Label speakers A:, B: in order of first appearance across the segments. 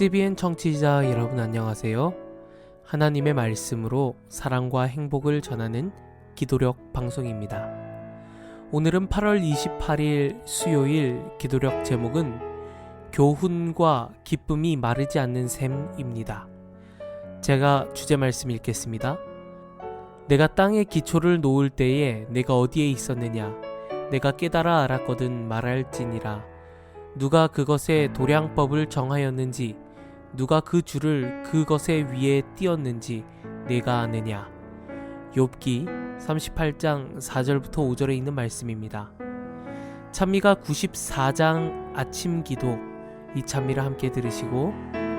A: CBN 청취자 여러분 안녕하세요. 하나님의 말씀으로 사랑과 행복을 전하는 기도력 방송입니다. 오늘은 8월 28일 수요일 기도력 제목은 교훈과 기쁨이 마르지 않는 셈입니다. 제가 주제 말씀 읽겠습니다. 내가 땅에 기초를 놓을 때에 내가 어디에 있었느냐? 내가 깨달아 알았거든 말할지니라. 누가 그것의 도량법을 정하였는지 누가 그 줄을 그것의 위에 띄었는지 내가 아느냐 욥기 38장 4절부터 5절에 있는 말씀입니다. 찬미가 94장 아침 기도 이 찬미를 함께 들으시고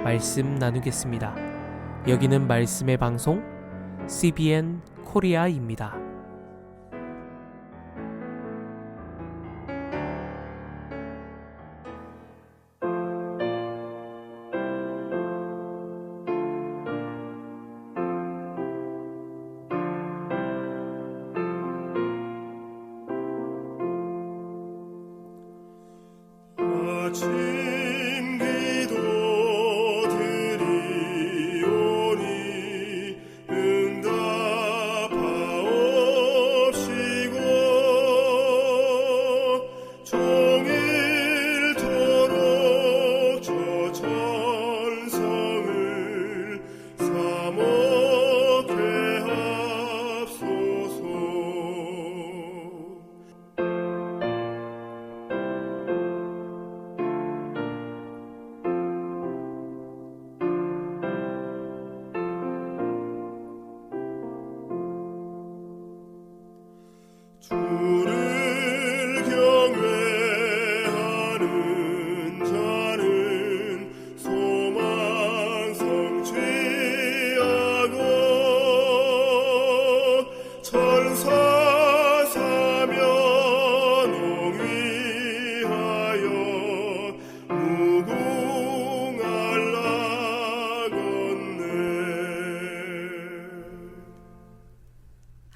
A: 말씀 나누겠습니다. 여기는 말씀의 방송 CBN 코리아입니다.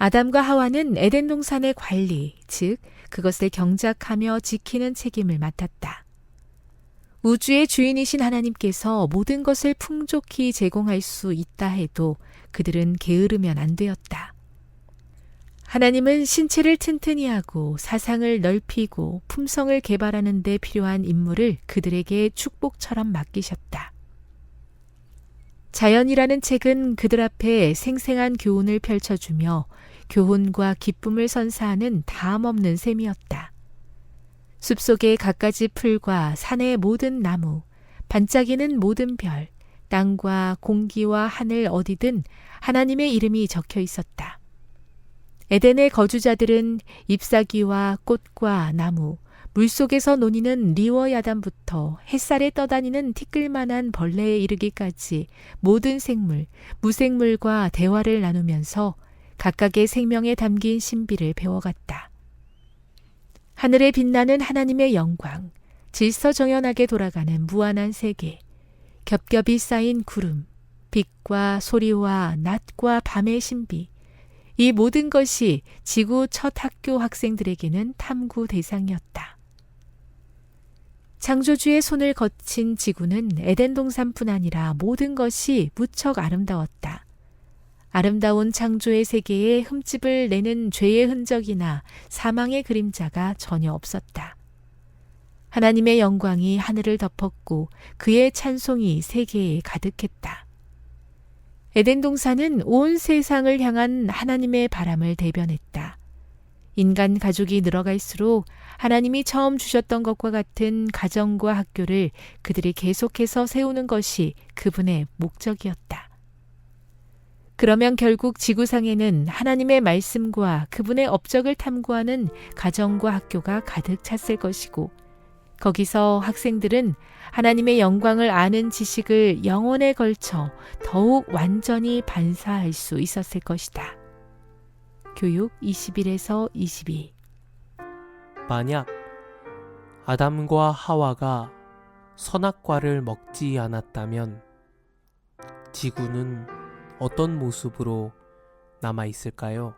B: 아담과 하와는 에덴 동산의 관리, 즉 그것을 경작하며 지키는 책임을 맡았다. 우주의 주인이신 하나님께서 모든 것을 풍족히 제공할 수 있다 해도 그들은 게으르면 안 되었다. 하나님은 신체를 튼튼히 하고 사상을 넓히고 품성을 개발하는 데 필요한 임무를 그들에게 축복처럼 맡기셨다. 자연이라는 책은 그들 앞에 생생한 교훈을 펼쳐주며 교훈과 기쁨을 선사하는 담없는 셈이었다. 숲속의 갖가지 풀과 산의 모든 나무, 반짝이는 모든 별, 땅과 공기와 하늘 어디든 하나님의 이름이 적혀 있었다. 에덴의 거주자들은 잎사귀와 꽃과 나무, 물속에서 논이는 리워야단부터 햇살에 떠다니는 티끌만한 벌레에 이르기까지 모든 생물, 무생물과 대화를 나누면서 각각의 생명에 담긴 신비를 배워갔다. 하늘에 빛나는 하나님의 영광, 질서정연하게 돌아가는 무한한 세계, 겹겹이 쌓인 구름, 빛과 소리와 낮과 밤의 신비, 이 모든 것이 지구 첫 학교 학생들에게는 탐구 대상이었다. 창조주의 손을 거친 지구는 에덴 동산뿐 아니라 모든 것이 무척 아름다웠다. 아름다운 창조의 세계에 흠집을 내는 죄의 흔적이나 사망의 그림자가 전혀 없었다. 하나님의 영광이 하늘을 덮었고 그의 찬송이 세계에 가득했다. 에덴 동산은 온 세상을 향한 하나님의 바람을 대변했다. 인간 가족이 늘어갈수록 하나님이 처음 주셨던 것과 같은 가정과 학교를 그들이 계속해서 세우는 것이 그분의 목적이었다. 그러면 결국 지구상에는 하나님의 말씀과 그분의 업적을 탐구하는 가정과 학교가 가득 찼을 것이고, 거기서 학생들은 하나님의 영광을 아는 지식을 영혼에 걸쳐 더욱 완전히 반사할 수 있었을 것이다. 교육 21에서 22
A: 만약 아담과 하와가 선악과를 먹지 않았다면 지구는 어떤 모습으로 남아 있을까요?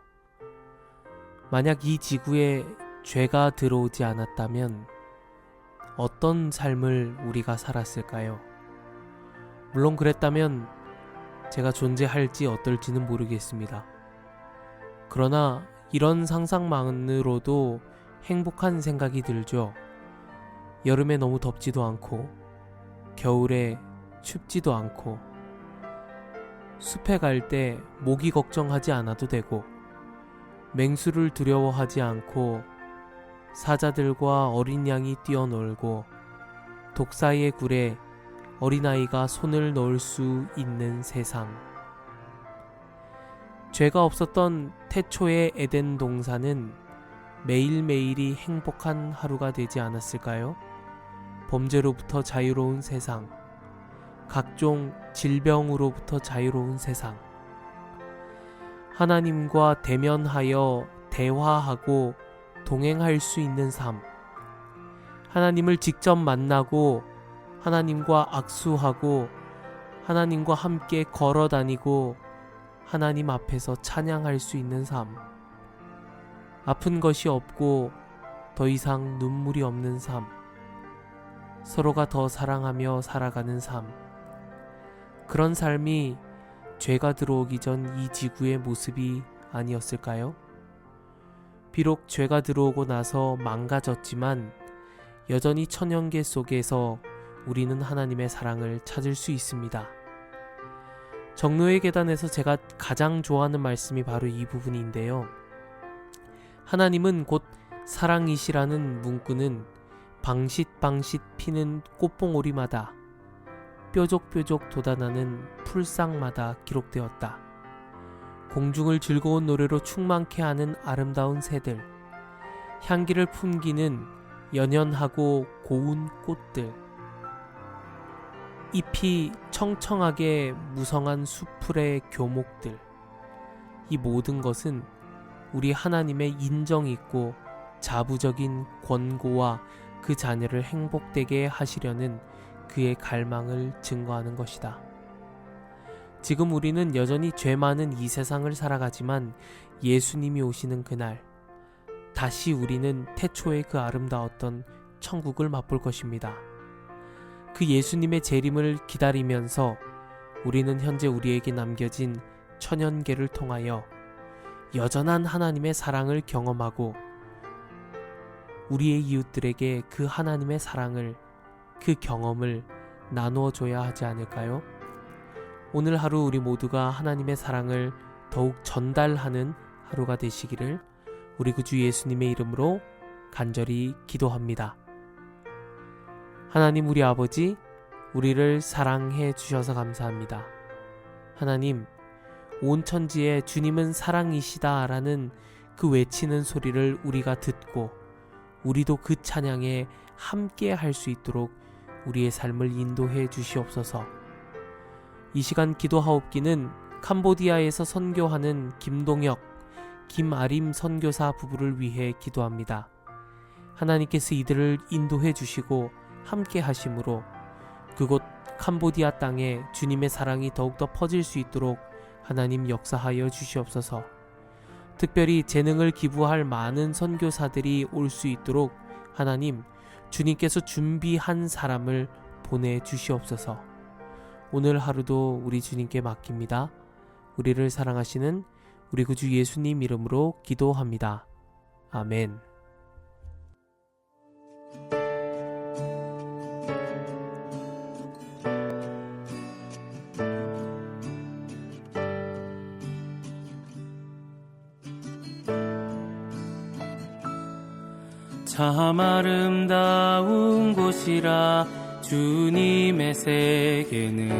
A: 만약 이 지구에 죄가 들어오지 않았다면 어떤 삶을 우리가 살았을까요? 물론 그랬다면 제가 존재할지 어떨지는 모르겠습니다. 그러나 이런 상상만으로도 행복한 생각이 들죠. 여름에 너무 덥지도 않고, 겨울에 춥지도 않고, 숲에 갈 때 모기 걱정하지 않아도 되고, 맹수를 두려워하지 않고, 사자들과 어린 양이 뛰어놀고, 독사의 굴에 어린아이가 손을 넣을 수 있는 세상. 죄가 없었던 태초의 에덴 동산은 매일매일이 행복한 하루가 되지 않았을까요? 범죄로부터 자유로운 세상, 각종 질병으로부터 자유로운 세상, 하나님과 대면하여 대화하고 동행할 수 있는 삶, 하나님을 직접 만나고 하나님과 악수하고 하나님과 함께 걸어 다니고 하나님 앞에서 찬양할 수 있는 삶. 아픈 것이 없고 더 이상 눈물이 없는 삶. 서로가 더 사랑하며 살아가는 삶. 그런 삶이 죄가 들어오기 전 이 지구의 모습이 아니었을까요? 비록 죄가 들어오고 나서 망가졌지만 여전히 천연계 속에서 우리는 하나님의 사랑을 찾을 수 있습니다. 정로의 계단에서 제가 가장 좋아하는 말씀이 바로 이 부분인데요. 하나님은 곧 사랑이시라는 문구는 방싯방싯 피는 꽃봉오리마다 뾰족뾰족 돋아나는 풀상마다 기록되었다. 공중을 즐거운 노래로 충만케 하는 아름다운 새들, 향기를 풍기는 연연하고 고운 꽃들, 잎이 청청하게 무성한 수풀의 교목들. 이 모든 것은 우리 하나님의 인정 있고 자부적인 권고와 그 자녀를 행복되게 하시려는 그의 갈망을 증거하는 것이다. 지금 우리는 여전히 죄 많은 이 세상을 살아가지만 예수님이 오시는 그날, 다시 우리는 태초의 그 아름다웠던 천국을 맛볼 것입니다. 그 예수님의 재림을 기다리면서 우리는 현재 우리에게 남겨진 천연계를 통하여 여전한 하나님의 사랑을 경험하고 우리의 이웃들에게 그 하나님의 사랑을 그 경험을 나누어 줘야 하지 않을까요? 오늘 하루 우리 모두가 하나님의 사랑을 더욱 전달하는 하루가 되시기를 우리 구주 예수님의 이름으로 간절히 기도합니다. 하나님 우리 아버지, 우리를 사랑해 주셔서 감사합니다. 하나님, 온 천지에 주님은 사랑이시다라는 그 외치는 소리를 우리가 듣고 우리도 그 찬양에 함께 할 수 있도록 우리의 삶을 인도해 주시옵소서. 이 시간 기도하옵기는 캄보디아에서 선교하는 김동혁, 김아림 선교사 부부를 위해 기도합니다. 하나님께서 이들을 인도해 주시고 함께 하심으로 그곳 캄보디아 땅에 주님의 사랑이 더욱더 퍼질 수 있도록 하나님 역사하여 주시옵소서. 특별히 재능을 기부할 많은 선교사들이 올 수 있도록 하나님 주님께서 준비한 사람을 보내 주시옵소서. 오늘 하루도 우리 주님께 맡깁니다. 우리를 사랑하시는 우리 구주 예수님 이름으로 기도합니다. 아멘. 참 아름다운 곳이라 주님의 세계는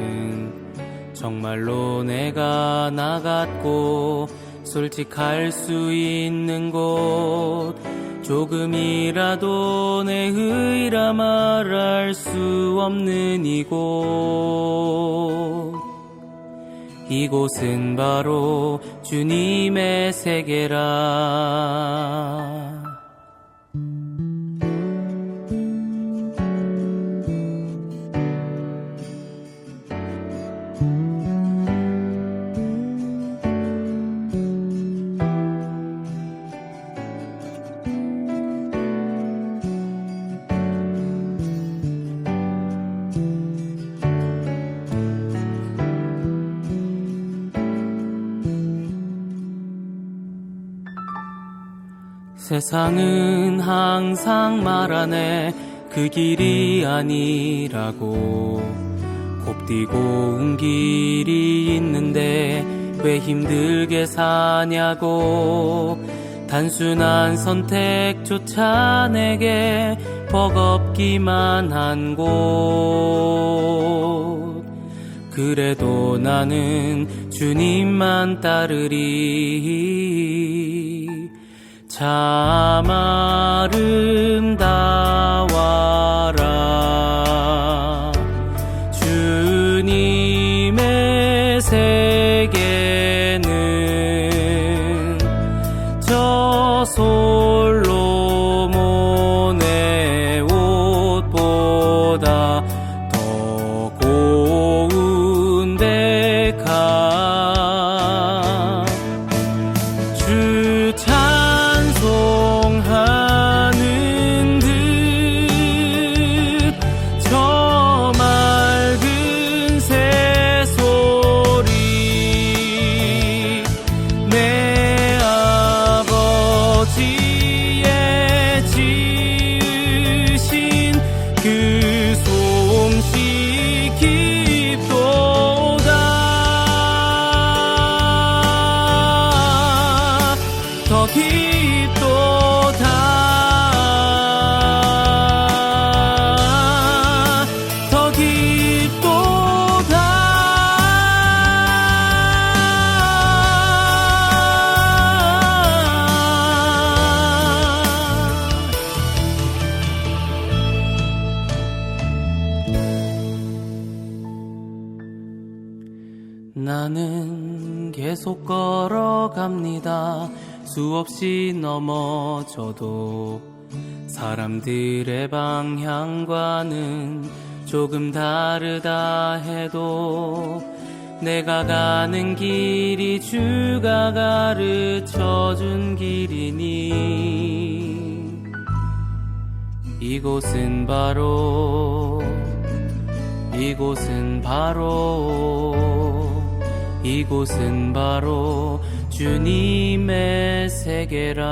A: 정말로 내가 나갔고 솔직할 수 있는 곳. 조금이라도 내 의라 말할 수 없는 이곳. 이곳은 바로 주님의 세계라
C: 세상은 항상 말하네. 그 길이 아니라고. 곱디고 운 길이 있는데 왜 힘들게 사냐고. 단순한 선택조차 내게 버겁기만 한 곳. 그래도 나는 주님만 따르리 참 아름다워라. 주님의 세 나는 계속 걸어갑니다. 수없이 넘어져도 사람들의 방향과는 조금 다르다 해도 내가 가는 길이 주가 가르쳐 준 길이니 이곳은 바로 이곳은 바로 이곳은 바로 주님의 세계라